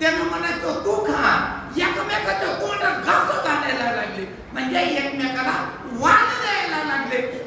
त्यानं म्हणायचं तू खा. एकमेकाच्या तोंडात घास घालायला लागले. म्हणजे एकमेकाला वाद द्यायला लागले.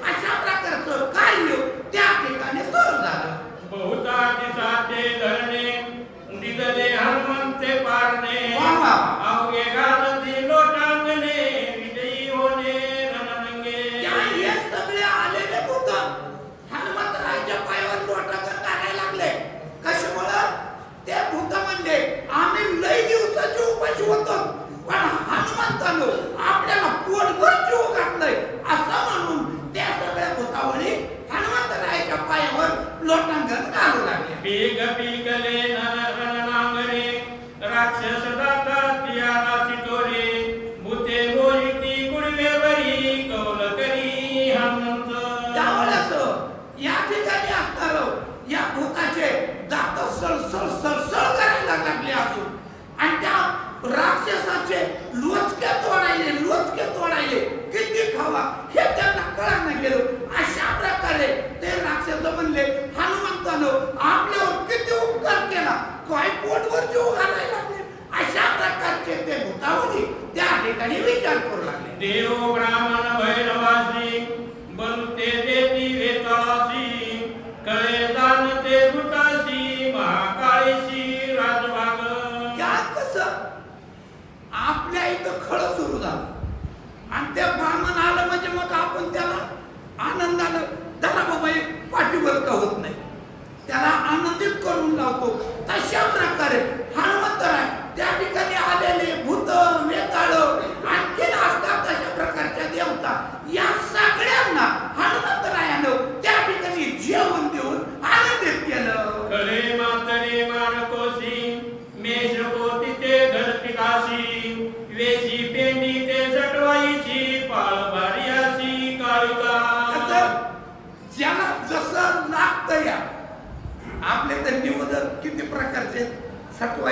That's your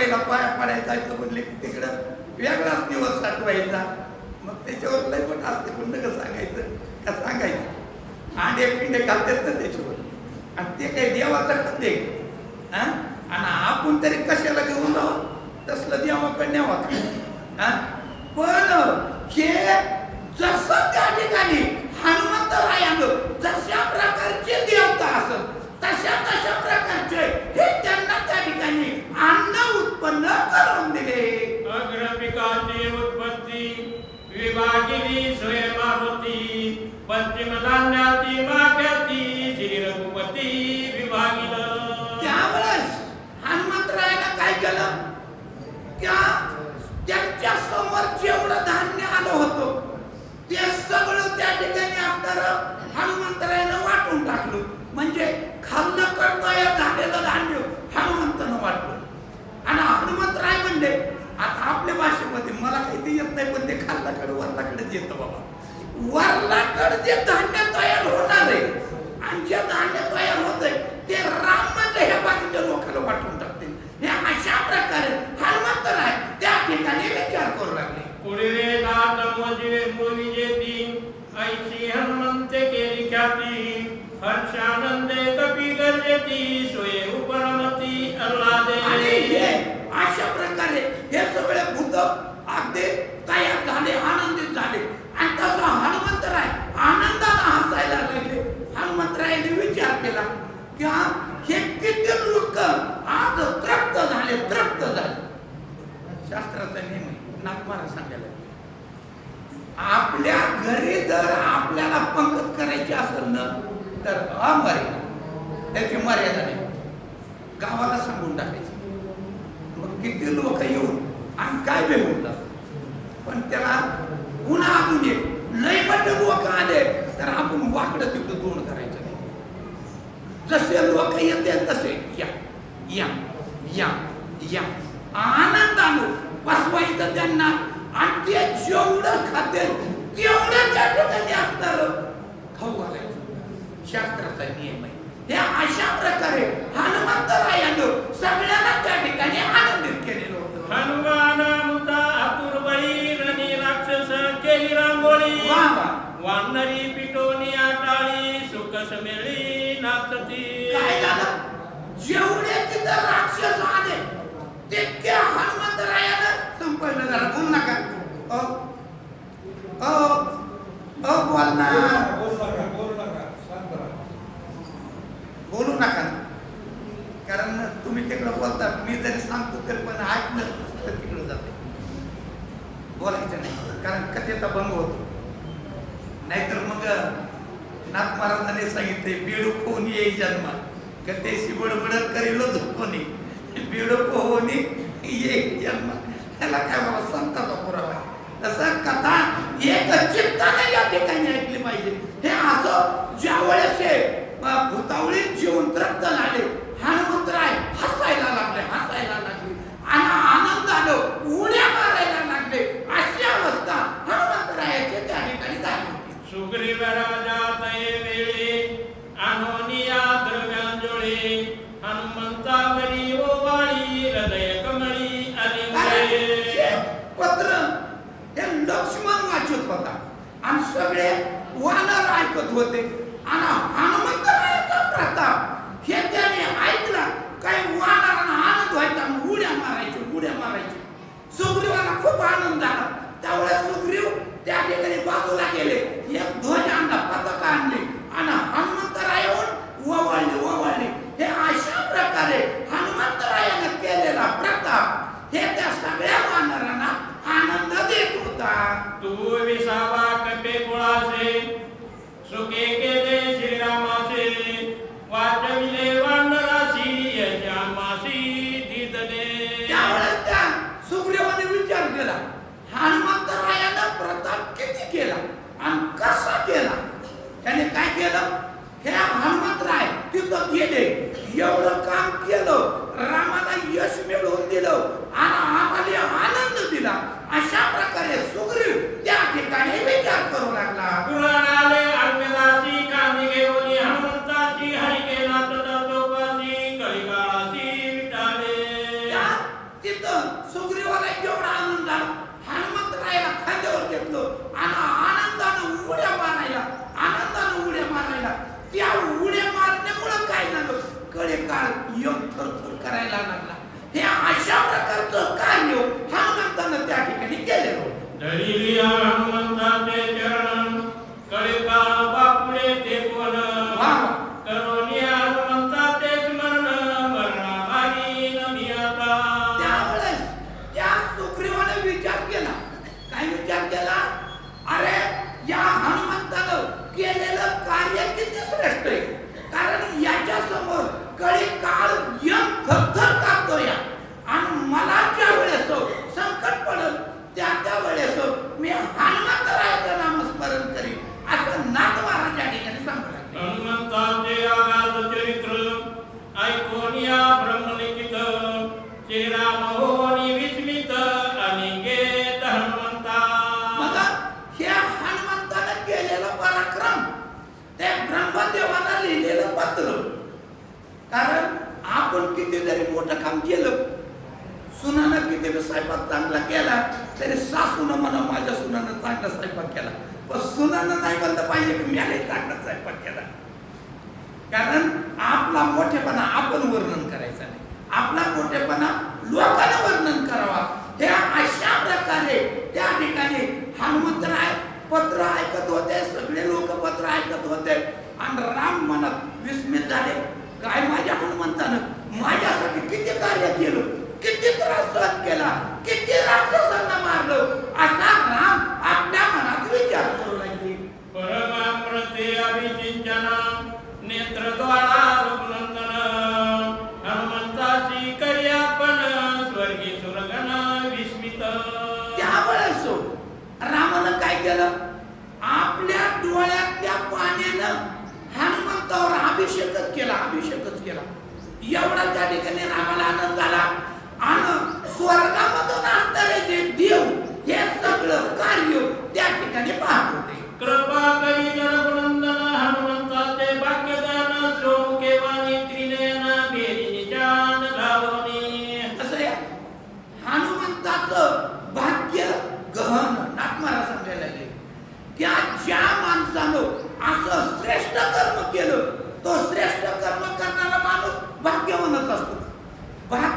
पहिला पाया पडायचा म्हणले की तिकडं वेगळाच दिवस साठवायचा. मग त्याच्यावर लय पण असते पण नका सांगायचं का सांगायचं? आंडे पिंडे घालतात ना त्याच्यावर. आणि ते काही देवाचा खंदे आणि आपण तरी कशाला घेऊन जाऊ तसलं देवाकडे न्यावा पण हे जसं त्या ठिकाणी हनुमंतरायानं जशा प्रकारचे देवता असत तशा तशा प्रकारचे हे त्यांना त्या ठिकाणी अन्न उत्पन्न करून दिले. अग्रपिकाची उत्पत्ती विभागिनी स्वयंभावती पश्चिम धान्याची माख्याती श्रीरघुपती विभागिलं त्यावेळेस हनुमंतरायाला काय केलं? त्या त्यांच्यासमोर जेवढं धान्य आलं होतं ते सगळं त्या ठिकाणी मराठी भाषेमध्ये मला काही ते येत नाही पण ते खाल्लाकडे वरलाकडेच येतं बाबा. वरलाकड जे धान्य पण त्याला लोक आले तर आपण वाकडं तिकडं तोंड करायचं नाही. जसे लोक येते तसे या. या. या. या. आनंदानो बसवायचं त्यांना. आणि ते जेवढं खाते तेवढं त्या ठिकाणी असणार. खाऊ घालायचं. शास्त्राचा नियम आहे. हे अशा प्रकारे हनुमंतरायानं सगळ्या सुकस मेळी नाचती. काय झालं? जेवढे तिथं राक्षस आले तितके हनुमंतरायानं संपवलं झालं. बोल नका. अ अ अ बोल ना. बोलू नका बोलू नका शांत राहा. बोलू नका. कारण तुम्ही तिकडं बोलता मी जरी सांगतो तरी पण ऐकलं तर तिकडं जाते. बोलायचं नाही. कारण कथेचा भंग होतो. नाहीतर मग नाथ महाराजांनी सांगितले बिडू कोणी येई जन्मा. कथेशी बडबड करील कोणी बिडू कोणी ये जन्मा. त्याला काय बाबा संताचा पुरावा तसं कथा एक चित्ताने या ठिकाणी ऐकली पाहिजे. हे असं ज्या वेळेस हे अ, भूतावळी जिवंत रक्त झाले आणि सगळे वानर ऐकत होते. आणि हनुमान सुग्रीवाला एवढा आनंद झाला हनुमंतरायाला खांद्यावर घेतलं आणि आनंदानं उड्या मारायला आनंदानं उड्या मारायला. त्या उड्या मारण्यामुळं काय झालं? कडे काळ यम थरथर करायला लागला. हे अशा प्रकारचं कार्य हनुमंतानं त्या ठिकाणी केलेलं होतं. आपण किती जरी मोठं काम केलं सुनानं किती स्वयंपाक चांगला केला तरी सासूनं म्हणा माझ्या सुनानं चांगला स्वयंपाक केला. पण सुनानं नाही म्हणलं पाहिजे की मी चांगला स्वयंपाक केला. कारण आपला मोठेपणा आपण वर्णन करायचा नाही. आपला मोठेपणा लोकांना वर्णन करावा. हे अशा प्रकारे त्या ठिकाणी हनुमंतराय पत्र ऐकत होते सगळे लोक पत्र ऐकत होते. आणि राम म्हणत विस्मित झाले. काय माझ्या हनुमंतानं? माझ्यासाठी किती कार्य केलं? किती त्रास सहन केला? किती राक्षसांना मारलं असा राम आपल्या मनात विचार करू लागले परमामृते अभिषिंचन नेत्रद्वारा रघुनंदन हनुमंताची कर्यापण स्वर्गी सुरगण विस्मित त्यावेळेस रामानं काय केलं आपल्या डोळ्यातल्या पाण्यानं हनुमंतावर अभिषेकच केला अभिषेकच केला एवढा त्या ठिकाणी रामाला आनंद झाला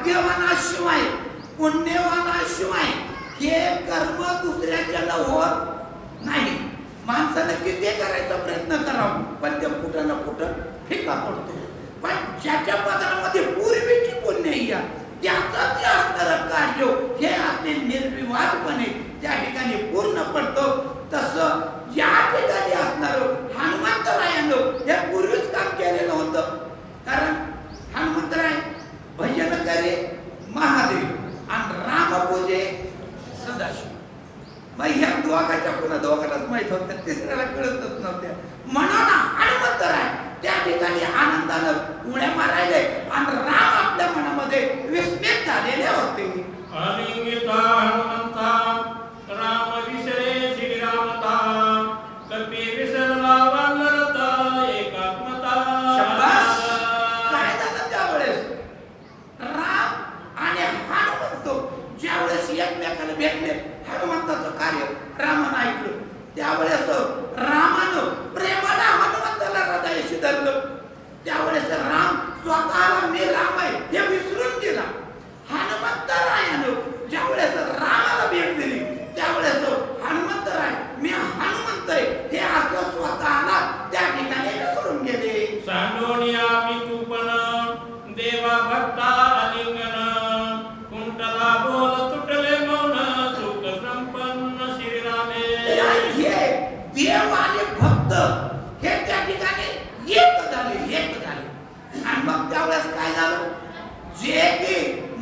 पुण्यवानाशिवाय पुण्यवानाशिवाय हे कर्म दुसऱ्याच्याला होत नाही माणसानं किती करायचा प्रयत्न करावा पण ते कुठं ना कुठं फिका पडतो पण ज्याच्या पदरामध्ये क्रिया त्याचं जे असणारं कार्य हे आपले निर्विवादपणे त्या ठिकाणी पूर्ण पडतो. तसं या ठिकाणी असणार हनुमंतरायानं हे पूर्वीच काम केलेलं होतं. कारण हनुमंतराय भजन करे महादेव आणि राम पूजे सदाशिव. मग ह्या दोघाच्या पुन्हा दोघांनाच माहीत होत्या तिसऱ्याला कळतच नव्हत्या म्हणून हनुमंतराय त्या ठिकाणी आनंदानं उड्या मारायले आणि राम मनामध्ये विस्मित झालेले होते अलिंगिता हनुमंता राम विसरे श्रीरामता कपी विसरला वानरता एकात्मता शाबास. काय झालं त्यावेळेस राम आणि हनुमंत ज्यावेळेस एकमेकाला भेटले हनुमंताचं कार्य रामानं ऐकलं त्यावेळेस रामानं प्रेमाला हनुमंताला हृदयाशी धरलं त्यावेळेस राम स्वतःला मी राम आहे हे विसरून गेला हनुमंतरायानं ज्यावेळेस रामाला भेट दिली त्यावेळेस हनुमंतराय मी हनुमंत आहे हे असं स्वतःला त्या ठिकाणी विसरून गेले सांडोनिया मी तूपन देवा भक्ता अलिंगन कुंटला बोल तुटले मौन सुख संपन्न श्रीरामे हे देव आणि भक्त हे त्या ठिकाणी एक झाले एक झाले. आणि मग त्यावेळेस काय झालं? जे की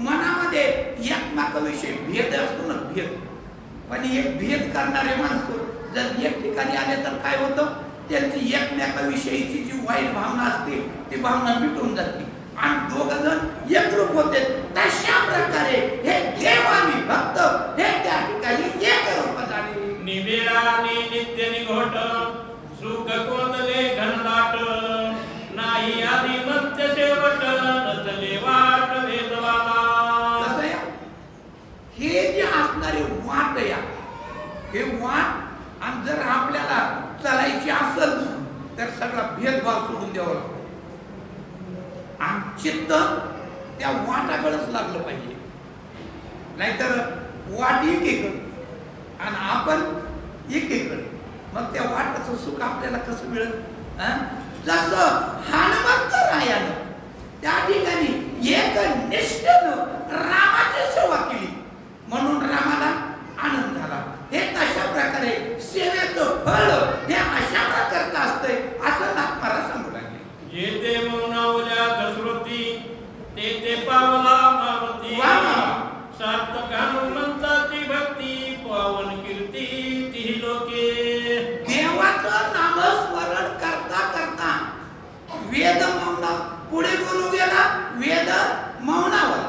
मनामध्ये एकमेकाविषयी भेद असतो ना भेद. पण हे भेद करणारे माणसं जर एक ठिकाणी आले तर काय होतं? त्यांची एकमेकाविषयीची जी वाईट भावना असते ती भावना मिटून जाते. आणि दोघ जण एकरूप होते तशा प्रकारे चित्त त्या वाटाकडेच लागलं पाहिजे. नाहीतर वाट एकीकडे आणि आपण एकीकडे मग त्या वाटाचं सुख आपल्याला कसं मिळेल? जसं हनुमंत रायानं त्या ठिकाणी एक निष्ठेनं रामाची सेवा केली म्हणून रामाला आनंद झाला हे तशा प्रकारे सेवेचं फळ हे अशा प्रकारचं असतंय असं नागपारा सांगू लागले जेते मौनावल्या दशरथी ते ते पावला मारुती वा वा. सार्थक हनुमंताची भक्ती पावन कीर्ती ती लोके देवाचं नामस्मरण करता करता वेद मौन पुढे बोलू गेला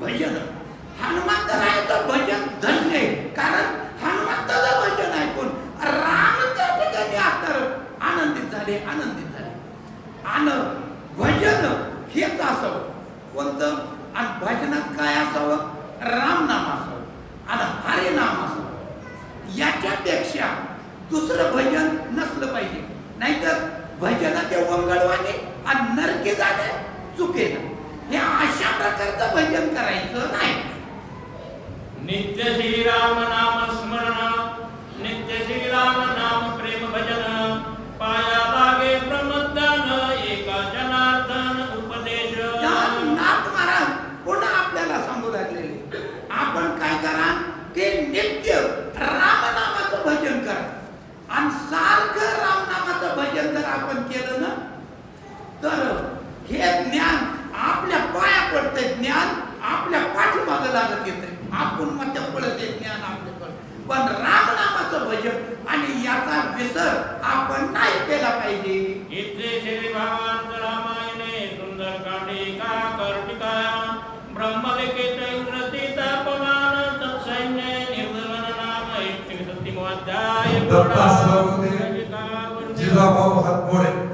भजन. हनुमंतरायाचं भजन धन्य आहे. कारण हनुमंताचं भजन ऐकून राम त्या ठिकाणी असणार. आनंदित झाले आनंदित झाले. आणि भजन हेच असावं. कोणतं? आणि भजनात काय असावं? रामनाम असावं. आणि हरिनाम असावं. याच्यापेक्षा दुसरं भजन नसलं पाहिजे. नाहीतर भजनाचे ते आणि नरके जाणे चुके प्रकारचं भजन करायचं नाही. नित्य श्रीराम नाम स्मरण नित्य श्रीराम नाम प्रेम भजन पाया लागे ब्रह्मज्ञान एका जनार्दन उपदेश या नाथ महाराज पुन्हा आपल्याला सांगू लागलेले आपण काय करा ते नित्य रामनामाचं भजन करा आणि सारखं रामनामाचं भजन जर आपण केलं ना तर हे ज्ञान विसर आपण नाही केला पाहिजे. इथे श्री भगवान रामायणे सुंदर कांडिका कर्टिका ब्रह्मलिखित इंद्रती तापमान तत्सैन्य निर्दलन नाम एकशे अध्याय दत्ता हातमोडे. का.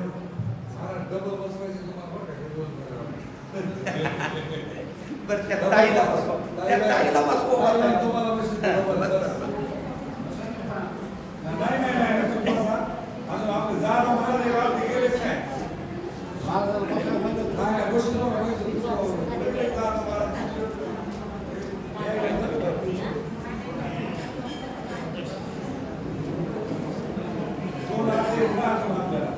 बरं त्या ताईला बसवा. त्या ताईला बसवा. ताईला तुम्हाला बसू दे, डबल बस, बस. बस, बस. नाही नाही नाही नाही, तुम्ही बसा. अजून आपले जादा महाराज हे वाढते गेलेच नाही. नाही, नाही, बसू नका, बसू, बसू नका. इकडे जादा महाराज. हे, हे, हे, हे. दोन हात एक हात आपल्याला.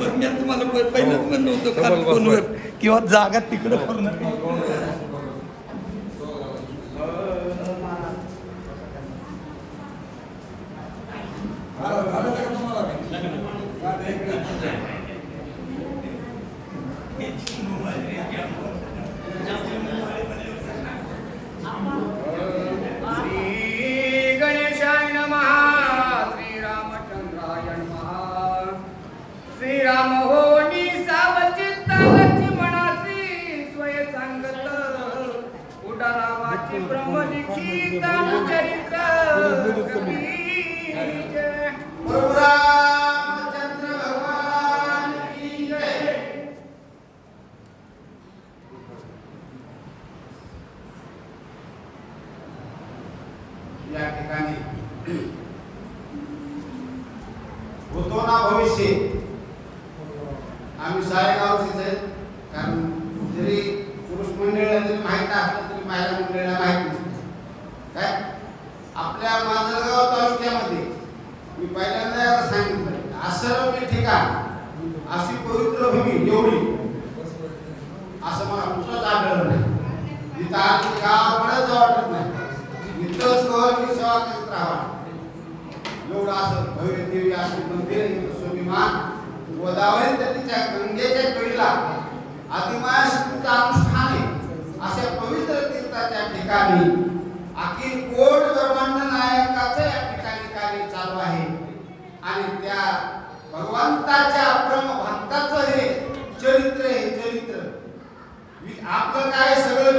बरं, मी तुम्हाला प- फोनवर किंवा जागा तिकडं करू उडारावाची ब्रह्मलिखित चरित्र प्रभु रामचंद्र भगवान की जय या ठिकाणी होतो ना भविष्य आम्ही साडेगावचेच आहेत कारण जरी पुरुष मंडळाला जरी माहीत असलं तरी महिला मंडळाला माहीत नसतं काय आपल्या माजलगाव तालुक्यामध्ये मी पहिल्यांदा याला सांगितलं असं मी ठिकाण अशी पवित्र भूमी एवढी. असं मला कुठंच आढळलं नाही. इथं आज गावाकडे वाटत नाही. इथंच कवर मी सेवा करत राहावा? एवढं असं भव्य देवी असे मंदिर स्वाभिमान. गोदावरी नदीच्या गंगेच्या कडेला आदिमाया शक्तीचं अनुष्ठान आहे. अशा पवित्र तीर्थाच्या ठिकाणी अखिल कोट ब्रह्मांड नायकाचं या ठिकाणी कार्य चालू आहे. आणि त्या भगवंताच्या ब्रह्म भक्ताचं हे चरित्र हे चरित्र. आपलं काय सगळं